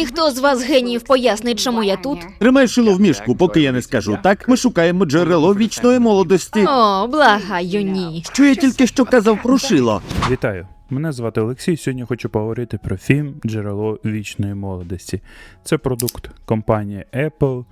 І хто з вас геніїв пояснить, чому я тут? Тримай шило в мішку, поки я не скажу. Так, ми шукаємо джерело вічної молодості. О, благаю, ні. Що я тільки що казав про шило? Вітаю! Мене звати Олексій. Сьогодні хочу поговорити про фільм Джерело вічної молодості. Це продукт компанії Apple.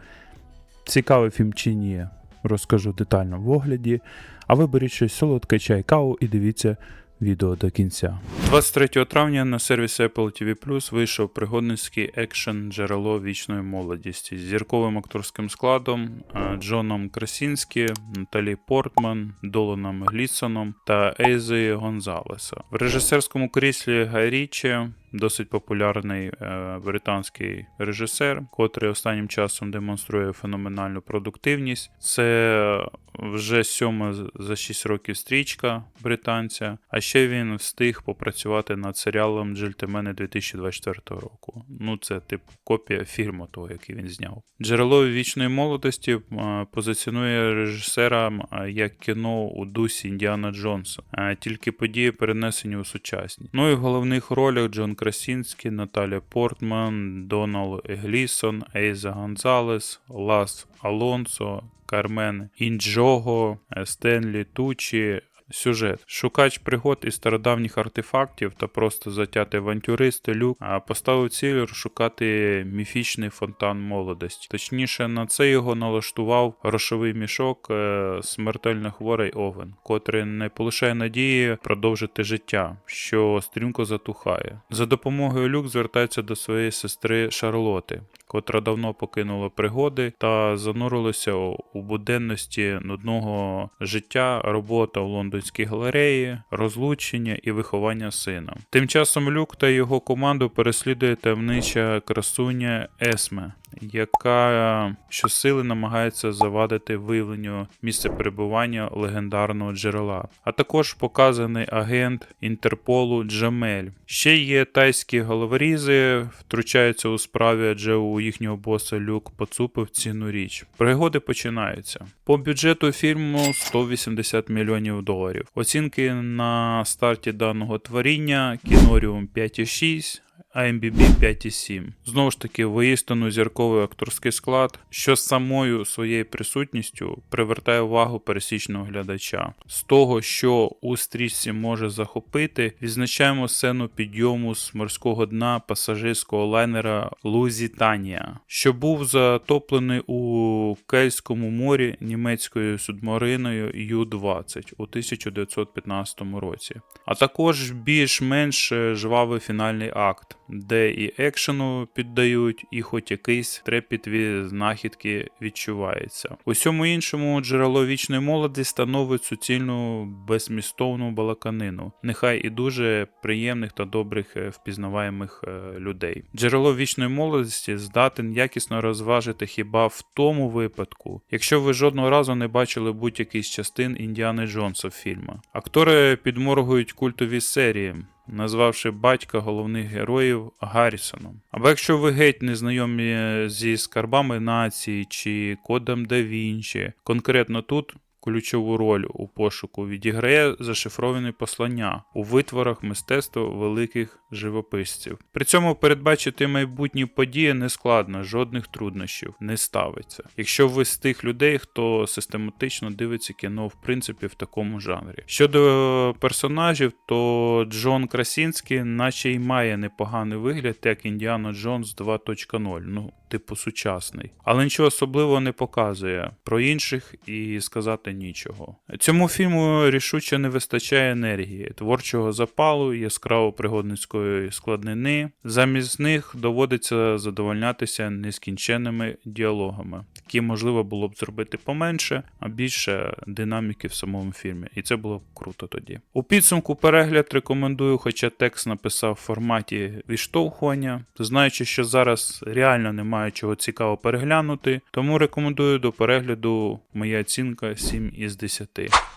Цікавий фільм чи ні, розкажу детально в огляді. А ви беріть щось солодке, чай, каву і дивіться відео до кінця. 23 травня на сервісі Apple TV Plus вийшов пригодницький екшен Джерело вічної молодісті з зірковим акторським складом е, Джоном Красінські, Наталі Портман, Доланом Глісоном та Ейзою Гонзалеса. В режисерському кріслі Гай Річі, досить популярний е, британський режисер, котрий останнім часом демонструє феноменальну продуктивність. Це вже сьома за 6 років стрічка британця. А ще він встиг попрацювати над серіалом Джельтемени 2024 року. Ну, це типу копія фільму того, який він зняв. Джерело вічної молодості е, позиціонує режисера як кіно у дусі Індіана Джонса, е, тільки події перенесені у сучасні. Ну і в головних ролях Джон Красінський, Наталя Портман, Донал Глісон, Ейза Гонзалес, Лас Алонсо, Кармен Інджого, Стенлі Тучі. Сюжет. Шукач пригод і стародавніх артефактів та просто затятий авантюрист Люк поставив ціль розшукати міфічний фонтан молодості. Точніше, на це його налаштував грошовий мішок е, смертельно хворий Овен, котрий не полишає надії продовжити життя, що стрімко затухає. За допомогою Люк звертається до своєї сестри Шарлоти, котра давно покинула пригоди та занурилася у буденності нудного життя, робота в лондонській галереї, розлучення і виховання сина. Тим часом Люк та його команду переслідує таємнича красуня Есме. Яка щосили намагається завадити виявленню місця перебування легендарного джерела, а також показаний агент Інтерполу Джамель. Ще є тайські головорізи, втручаються у справі, адже у їхнього боса Люк поцупив цінну річ. Пригоди починаються. По бюджету фільму 180 мільйонів доларів. Оцінки на старті даного творіння Кіноріум 5,6. IMDb 5,7. Знову ж таки, воістину зірковий акторський склад, що самою своєю присутністю привертає увагу пересічного глядача. З того, що у стрічці може захопити, відзначаємо сцену підйому з морського дна пасажирського лайнера Лузітанія, що був затоплений у Кельському морі німецькою субмариною Ю-20 у 1915 році. А також більш-менш жвавий фінальний акт, де і екшену піддають, і хоч якийсь трепіт від знахідки відчувається. Усьому іншому джерело вічної молоді становить суцільну безмістовну балаканину, нехай і дуже приємних та добрих е, впізнаваємих е, людей. Джерело вічної молодості здатен якісно розважити хіба в тому випадку, якщо ви жодного разу не бачили будь-який з частин Індіани Джонса фільму. Актори підморгують культові серії. Назвавши батька головних героїв Гаррісоном. Або якщо ви геть не знайомі зі скарбами нації чи кодом да Вінчі, конкретно тут ключову роль у пошуку відіграє зашифроване послання у витворах мистецтва великих живописців. При цьому передбачити майбутні події не складно, жодних труднощів не ставиться. Якщо ви з тих людей, хто систематично дивиться кіно в принципі в такому жанрі. Щодо персонажів, то Джон Красінський, наче й має непоганий вигляд, як Індіана Джонс 2.0. Ну, типу сучасний, але нічого особливого не показує про інших і сказати нічого. Цьому фільму рішуче не вистачає енергії, творчого запалу, яскраво пригодницької складнини. Замість них доводиться задовольнятися нескінченними діалогами, які можливо було б зробити поменше, а більше динаміки в самому фільмі. І це було б круто тоді. У підсумку перегляд рекомендую, хоча текст написав в форматі відштовхування, знаючи, що зараз реально немає чого цікаво переглянути, тому рекомендую до перегляду моя оцінка 7 із 10.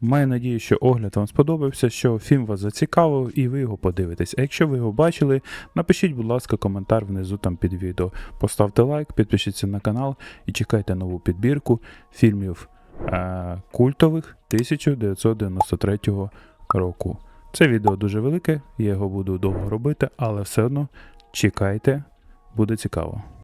Маю надію, що огляд вам сподобався, що фільм вас зацікавив і ви його подивитесь. А якщо ви його бачили, напишіть, будь ласка, коментар внизу там під відео. Поставте лайк, підпишіться на канал і чекайте нову підбірку фільмів е- культових 1993 року. Це відео дуже велике, я його буду довго робити, але все одно чекайте, буде цікаво.